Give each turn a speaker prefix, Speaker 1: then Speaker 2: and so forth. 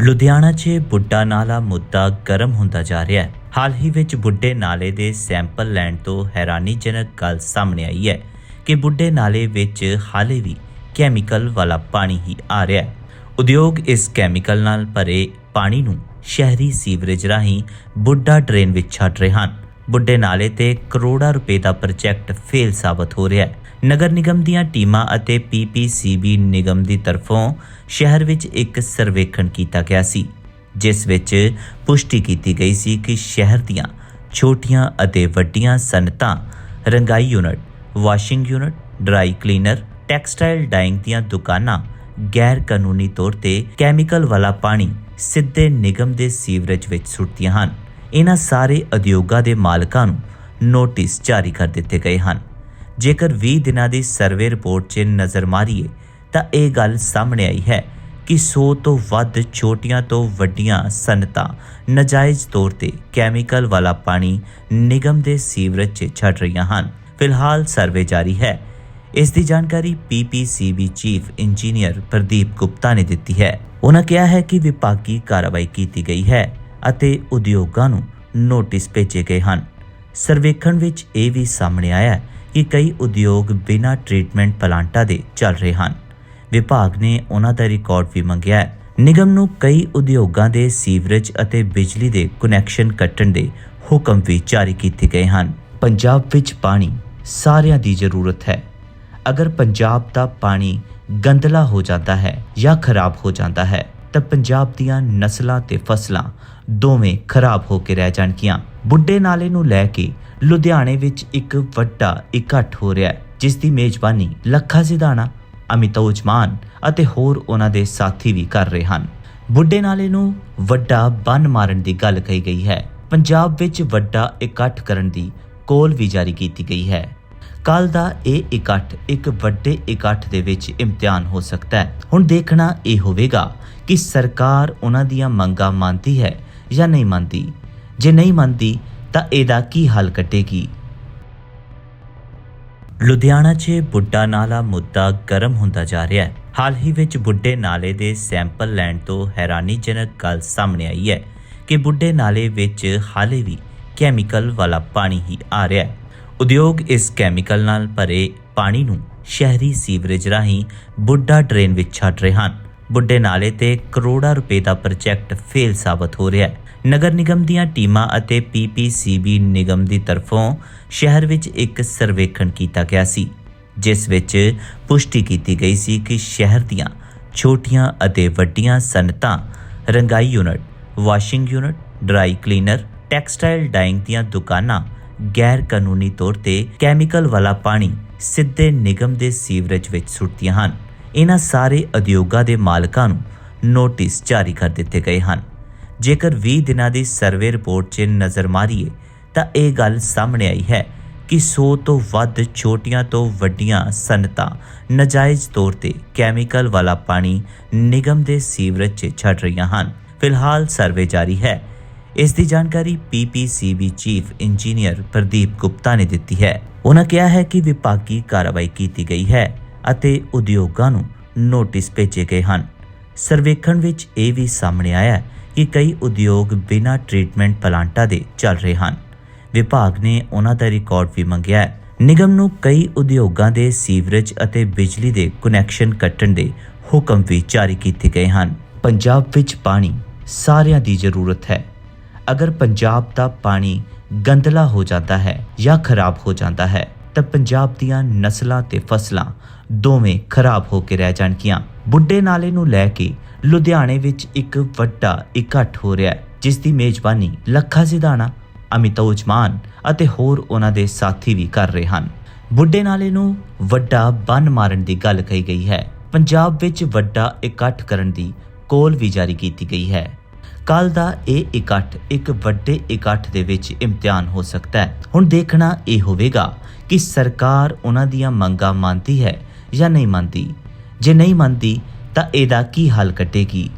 Speaker 1: ਲੁਧਿਆਣਾ 'ਚ ਬੁੱਢਾ ਨਾਲਾ ਮੁੱਦਾ ਗਰਮ ਹੁੰਦਾ ਜਾ ਰਿਹਾ ਹੈ। ਹਾਲ ਹੀ ਵਿੱਚ ਬੁੱਢੇ ਨਾਲੇ ਦੇ ਸੈਂਪਲ ਲੈਣ ਤੋਂ ਹੈਰਾਨੀਜਨਕ ਗੱਲ ਸਾਹਮਣੇ ਆਈ ਹੈ ਕਿ ਬੁੱਢੇ ਨਾਲੇ ਵਿੱਚ ਹਾਲੇ ਵੀ ਕੈਮੀਕਲ ਵਾਲਾ ਪਾਣੀ ਹੀ ਆ ਰਿਹਾ ਹੈ। ਉਦਯੋਗ ਇਸ ਕੈਮੀਕਲ ਨਾਲ ਭਰੇ ਪਾਣੀ ਨੂੰ ਸ਼ਹਿਰੀ ਸੀਵਰੇਜ ਰਾਹੀਂ ਬੁੱਢਾ ਡਰੇਨ ਵਿੱਚ ਛੱਡ ਰਹੇ ਹਨ। ਬੁੱਢੇ ਨਾਲੇ ਤੇ ਕਰੋੜਾਂ ਰੁਪਏ ਦਾ ਪ੍ਰੋਜੈਕਟ ਫੇਲ ਸਾਬਤ ਹੋ ਰਿਹਾ ਹੈ। ਨਗਰ ਨਿਗਮ ਦੀਆਂ ਟੀਮਾਂ ਅਤੇ ਪੀਪੀਸੀਬੀ ਨਿਗਮ ਦੀ ਤਰਫੋਂ ਸ਼ਹਿਰ ਵਿੱਚ ਇੱਕ ਸਰਵੇਖਣ ਕੀਤਾ ਗਿਆ ਸੀ, ਜਿਸ ਵਿੱਚ ਪੁਸ਼ਟੀ ਕੀਤੀ ਗਈ ਸੀ ਕਿ ਸ਼ਹਿਰ ਦੀਆਂ ਛੋਟੀਆਂ ਅਤੇ ਵੱਡੀਆਂ ਸਨਅਤਾਂ ਰੰਗਾਈ unit, washing unit, dry cleaner, textile dyeing ਦੀਆਂ ਦੁਕਾਨਾਂ, ਗੈਰ ਕਾਨੂੰਨੀ ਤੌਰ ਤੇ ਕੈਮੀਕਲ ਵਾਲਾ ਪਾਣੀ ਸਿੱਧੇ ਨਿਗਮ ਦੇ ਸੀਵਰੇਜ ਵਿੱਚ ਸੁੱਟਦੀਆਂ ਹਨ। ਇਹਨਾਂ ਸਾਰੇ ਉਦਯੋਗਾਂ ਦੇ ਮਾਲਕਾਂ ਨੂੰ ਨੋਟਿਸ ਜਾਰੀ ਕਰ ਦਿੱਤੇ ਗਏ ਹਨ। ਜੇਕਰ 20 ਦਿਨਾਂ ਦੀ ਸਰਵੇ ਰਿਪੋਰਟ 'ਚ ਨਜ਼ਰ ਮਾਰੀਏ, ਤਾਂ ਇਹ ਗੱਲ ਸਾਹਮਣੇ ਆਈ ਹੈ ਕਿ 100 ਤੋਂ ਵੱਧ ਛੋਟੀਆਂ ਤੋਂ ਵੱਡੀਆਂ ਸਨਅਤਾਂ ਨਜਾਇਜ਼ ਤੌਰ ਤੇ ਕੈਮੀਕਲ ਵਾਲਾ ਪਾਣੀ ਨਿਗਮ ਦੇ ਸੀਵਰੇਜ 'ਚ ਛੱਡ ਰਹੀਆਂ ਹਨ। ਫਿਲਹਾਲ ਸਰਵੇ ਜਾਰੀ ਹੈ। ਇਸ ਦੀ ਜਾਣਕਾਰੀ PPCB chief engineer Pradeep Gupta ਨੇ ਦਿੱਤੀ ਹੈ। ਉਹਨਾਂ ਕਿਹਾ ਹੈ ਕਿ ਵਿਭਾਗੀ ਕਾਰਵਾਈ ਕੀਤੀ ਗਈ ਹੈ ਅਤੇ ਉਦਯੋਗਾਂ ਨੂੰ ਨੋਟਿਸ ਭੇਜੇ ਗਏ ਹਨ। ਸਰਵੇਖਣ ਵਿੱਚ ਇਹ ਵੀ ਸਾਹਮਣੇ ਆਇਆ ਹੈ ਕਿ ਕਈ ਉਦਯੋਗ ਬਿਨਾਂ ਟ੍ਰੀਟਮੈਂਟ ਪਲਾਂਟਾਂ ਦੇ ਚੱਲ ਰਹੇ ਹਨ। ਵਿਭਾਗ ਨੇ ਉਹਨਾਂ ਦਾ ਰਿਕਾਰਡ ਵੀ ਮੰਗਿਆ ਹੈ। ਨਿਗਮ ਨੂੰ ਕਈ ਉਦਯੋਗਾਂ ਦੇ ਸੀਵਰੇਜ ਅਤੇ ਬਿਜਲੀ ਦੇ ਕਨੈਕਸ਼ਨ ਕੱਟਣ ਦੇ ਹੁਕਮ ਵੀ ਜਾਰੀ ਕੀਤੇ ਗਏ ਹਨ। ਪੰਜਾਬ ਵਿੱਚ ਪਾਣੀ ਸਾਰਿਆਂ ਦੀ ਜ਼ਰੂਰਤ ਹੈ। ਅਗਰ ਪੰਜਾਬ ਦਾ ਪਾਣੀ ਗੰਦਲਾ ਹੋ ਜਾਂਦਾ ਹੈ ਜਾਂ ਖਰਾਬ ਹੋ ਜਾਂਦਾ ਹੈ ਤਾਂ ਪੰਜਾਬ ਦੀਆਂ ਨਸਲਾਂ ਤੇ ਫਸਲਾਂ ਦੋਵੇਂ ਖਰਾਬ ਹੋ ਕੇ ਰਹਿ ਜਾਣਗੀਆਂ। ਬੁੱਢੇ ਨਾਲੇ ਨੂੰ ਲੈ ਕੇ ਲੁਧਿਆਣੇ ਵਿੱਚ ਇੱਕ ਵੱਡਾ ਇਕੱਠ ਹੋ ਰਿਹਾ ਹੈ, ਜਿਸ ਦੀ ਮੇਜ਼ਬਾਨੀ ਲੱਖਾ ਸਿਧਾਣਾ ਅਮਿਤੋਜ ਮਾਨ ਅਤੇ ਹੋਰ ਉਹਨਾਂ ਦੇ ਸਾਥੀ ਵੀ ਕਰ ਰਹੇ ਹਨ। ਬੁੱਢੇ ਨਾਲੇ ਨੂੰ ਵੱਡਾ ਬੰਨ ਮਾਰਨ ਦੀ ਗੱਲ ਕਹੀ ਗਈ ਹੈ। ਪੰਜਾਬ ਵਿੱਚ ਵੱਡਾ ਇਕੱਠ ਕਰਨ ਦੀ ਕੋਲ ਵੀ ਜਾਰੀ ਕੀਤੀ ਗਈ ਹੈ। ਕੱਲ ਦਾ ਇਹ ਇਕੱਠ ਇੱਕ ਵੱਡੇ ਇਕੱਠ ਦੇ ਵਿੱਚ ਇਮਤਿਹਾਨ ਹੋ ਸਕਦਾ ਹੈ। ਹੁਣ ਦੇਖਣਾ ਇਹ ਹੋਵੇਗਾ ਕਿ ਸਰਕਾਰ ਉਹਨਾਂ ਦੀਆਂ ਮੰਗਾਂ ਮੰਨਦੀ ਹੈ ਜਾਂ ਨਹੀਂ ਮੰਨਦੀ। ਜੇ ਨਹੀਂ ਮੰਨਦੀ, ਤਾਂ ਇਹਦਾ ਕੀ ਹੱਲ ਕੱਢੇਗੀ? ਲੁਧਿਆਣਾ 'ਚ ਬੁੱਢਾ ਨਾਲਾ ਮੁੱਦਾ ਗਰਮ ਹੁੰਦਾ ਜਾ ਰਿਹਾ ਹੈ। ਹਾਲ ਹੀ ਵਿੱਚ ਬੁੱਢੇ ਨਾਲੇ ਦੇ ਸੈਂਪਲ ਲੈਣ ਤੋਂ ਹੈਰਾਨੀਜਨਕ ਗੱਲ ਸਾਹਮਣੇ ਆਈ ਹੈ ਕਿ ਬੁੱਢੇ ਨਾਲੇ ਵਿੱਚ ਹਾਲੇ ਵੀ ਕੈਮੀਕਲ ਵਾਲਾ ਪਾਣੀ ਹੀ ਆ ਰਿਹਾ ਹੈ। ਉਦਯੋਗ ਇਸ ਕੈਮੀਕਲ ਨਾਲ ਭਰੇ ਪਾਣੀ ਨੂੰ ਸ਼ਹਿਰੀ ਸੀਵਰੇਜ ਰਾਹੀਂ ਬੁੱਢਾ ਡਰੇਨ ਵਿੱਚ ਛੱਡ ਰਹੇ ਹਨ। ਬੁੱਢੇ ਨਾਲੇ ਤੇ ਕਰੋੜਾਂ ਰੁਪਏ ਦਾ ਪ੍ਰੋਜੈਕਟ ਫੇਲ ਸਾਬਤ ਹੋ ਰਿਹਾ ਹੈ। ਨਗਰ ਨਿਗਮ ਦੀਆਂ ਟੀਮਾਂ ਅਤੇ ਪੀਪੀਸੀਬੀ ਨਿਗਮ ਦੀ ਤਰਫੋਂ ਸ਼ਹਿਰ ਵਿੱਚ ਇੱਕ ਸਰਵੇਖਣ ਕੀਤਾ ਗਿਆ ਸੀ, ਜਿਸ ਵਿੱਚ ਪੁਸ਼ਟੀ ਕੀਤੀ ਗਈ ਸੀ ਕਿ ਸ਼ਹਿਰ ਦੀਆਂ ਛੋਟੀਆਂ ਅਤੇ ਵੱਡੀਆਂ ਸਨਅਤਾਂ ਰੰਗਾਈ unit, washing unit, dry cleaner, textile dyeing ਦੀਆਂ ਦੁਕਾਨਾਂ ਗੈਰ ਕਾਨੂੰਨੀ ਤੌਰ ਤੇ ਕੈਮੀਕਲ ਵਾਲਾ ਪਾਣੀ ਸਿੱਧੇ ਨਿਗਮ ਦੇ ਸੀਵਰੇਜ ਵਿੱਚ ਸੁੱਟਦੀਆਂ ਹਨ। ਇਹਨਾਂ ਸਾਰੇ ਉਦਯੋਗਾਂ ਦੇ ਮਾਲਕਾਂ ਨੂੰ ਨੋਟਿਸ ਜਾਰੀ ਕਰ ਦਿੱਤੇ ਗਏ ਹਨ। ਜੇਕਰ 20 ਦਿਨਾਂ ਦੀ ਸਰਵੇ ਰਿਪੋਰਟ 'ਚ ਨਜ਼ਰ ਮਾਰੀਏ, ਤਾਂ ਇਹ ਗੱਲ ਸਾਹਮਣੇ ਆਈ ਹੈ ਕਿ 100 ਤੋਂ ਵੱਧ ਛੋਟੀਆਂ ਤੋਂ ਵੱਡੀਆਂ ਸਨਅਤਾਂ ਨਜਾਇਜ਼ ਤੌਰ ਤੇ ਕੈਮੀਕਲ ਵਾਲਾ ਪਾਣੀ ਨਿਗਮ ਦੇ ਸੀਵਰੇਜ 'ਚ ਛੱਡ ਰਹੀਆਂ ਹਨ। ਫਿਲਹਾਲ ਸਰਵੇ ਜਾਰੀ ਹੈ ਇਸ ਦੀ ਜਾਣਕਾਰੀ PPCB chief engineer Pradeep Gupta ਨੇ ਦਿੱਤੀ ਹੈ। ਉਹਨਾਂ ਕਿਹਾ ਹੈ ਕਿ ਵਿਭਾਗੀ ਕਾਰਵਾਈ ਕੀਤੀ ਗਈ ਹੈ ਅਤੇ ਉਦਯੋਗਾਂ ਨੂੰ ਨੋਟਿਸ ਭੇਜੇ ਗਏ ਹਨ। ਸਰਵੇਖਣ ਵਿੱਚ ਇਹ ਵੀ ਸਾਹਮਣੇ ਆਇਆ ਕਿ ਕਈ ਉਦਯੋਗ ਬਿਨਾਂ ਟ੍ਰੀਟਮੈਂਟ ਪਲਾਂਟਾਂ ਦੇ ਚੱਲ ਰਹੇ ਹਨ। ਵਿਭਾਗ ਨੇ ਉਹਨਾਂ ਦਾ ਰਿਕਾਰਡ ਵੀ ਮੰਗਿਆ ਹੈ। ਨਿਗਮ ਨੂੰ ਕਈ ਉਦਯੋਗਾਂ ਦੇ ਸੀਵਰੇਜ ਅਤੇ ਬਿਜਲੀ ਦੇ ਕਨੈਕਸ਼ਨ ਕੱਟਣ ਦੇ ਹੁਕਮ ਵੀ ਜਾਰੀ ਕੀਤੇ ਗਏ ਹਨ। ਪੰਜਾਬ ਵਿੱਚ ਪਾਣੀ ਸਾਰਿਆਂ ਦੀ ਜ਼ਰੂਰਤ ਹੈ। ਅਗਰ ਪੰਜਾਬ ਦਾ ਪਾਣੀ ਗੰਦਲਾ ਹੋ ਜਾਂਦਾ ਹੈ ਜਾਂ ਖਰਾਬ ਹੋ ਜਾਂਦਾ ਹੈ, ਤਾਂ ਪੰਜਾਬ ਦੀਆਂ ਨਸਲਾਂ ਤੇ ਫਸਲਾਂ ਦੋਵੇਂ ਖਰਾਬ ਹੋ ਕੇ ਰਹਿ ਜਾਣਗੀਆਂ। ਬੁੱਢੇ ਨਾਲੇ ਨੂੰ ਲੈ ਕੇ ਲੁਧਿਆਣੇ ਵਿੱਚ ਇੱਕ ਵੱਡਾ ਇਕੱਠ ਹੋ ਰਿਹਾ ਹੈ, ਜਿਸ ਦੀ ਮੇਜ਼ਬਾਨੀ ਲੱਖਾ ਸਿਧਾਣਾ ਅਮਿਤੋਜ ਮਾਨ ਅਤੇ ਹੋਰ ਉਹਨਾਂ ਦੇ ਸਾਥੀ ਵੀ ਕਰ ਰਹੇ ਹਨ। ਬੁੱਢੇ ਨਾਲੇ ਨੂੰ ਵੱਡਾ ਬੰਨ ਮਾਰਨ ਦੀ ਗੱਲ ਕਹੀ ਗਈ ਹੈ। ਪੰਜਾਬ ਵਿੱਚ ਵੱਡਾ ਇਕੱਠ ਕਰਨ ਦੀ ਕੋਲ ਵੀ ਜਾਰੀ ਕੀਤੀ ਗਈ ਹੈ। ਕੱਲ ਦਾ ਇਹ ਇਕੱਠ ਇੱਕ ਵੱਡੇ ਇਕੱਠ ਦੇ ਵਿੱਚ ਇਮਤਿਹਾਨ ਹੋ ਸਕਦਾ ਹੈ। ਹੁਣ ਦੇਖਣਾ ਇਹ ਹੋਵੇਗਾ ਕਿ ਸਰਕਾਰ ਉਹਨਾਂ ਦੀਆਂ ਮੰਗਾਂ ਮੰਨਦੀ ਹੈ ਜਾਂ ਨਹੀਂ ਮੰਨਦੀ। ਜੇ ਨਹੀਂ ਮੰਨਦੀ, ਤਾਂ ਇਹਦਾ ਕੀ ਹੱਲ ਕੱਢੇਗੀ?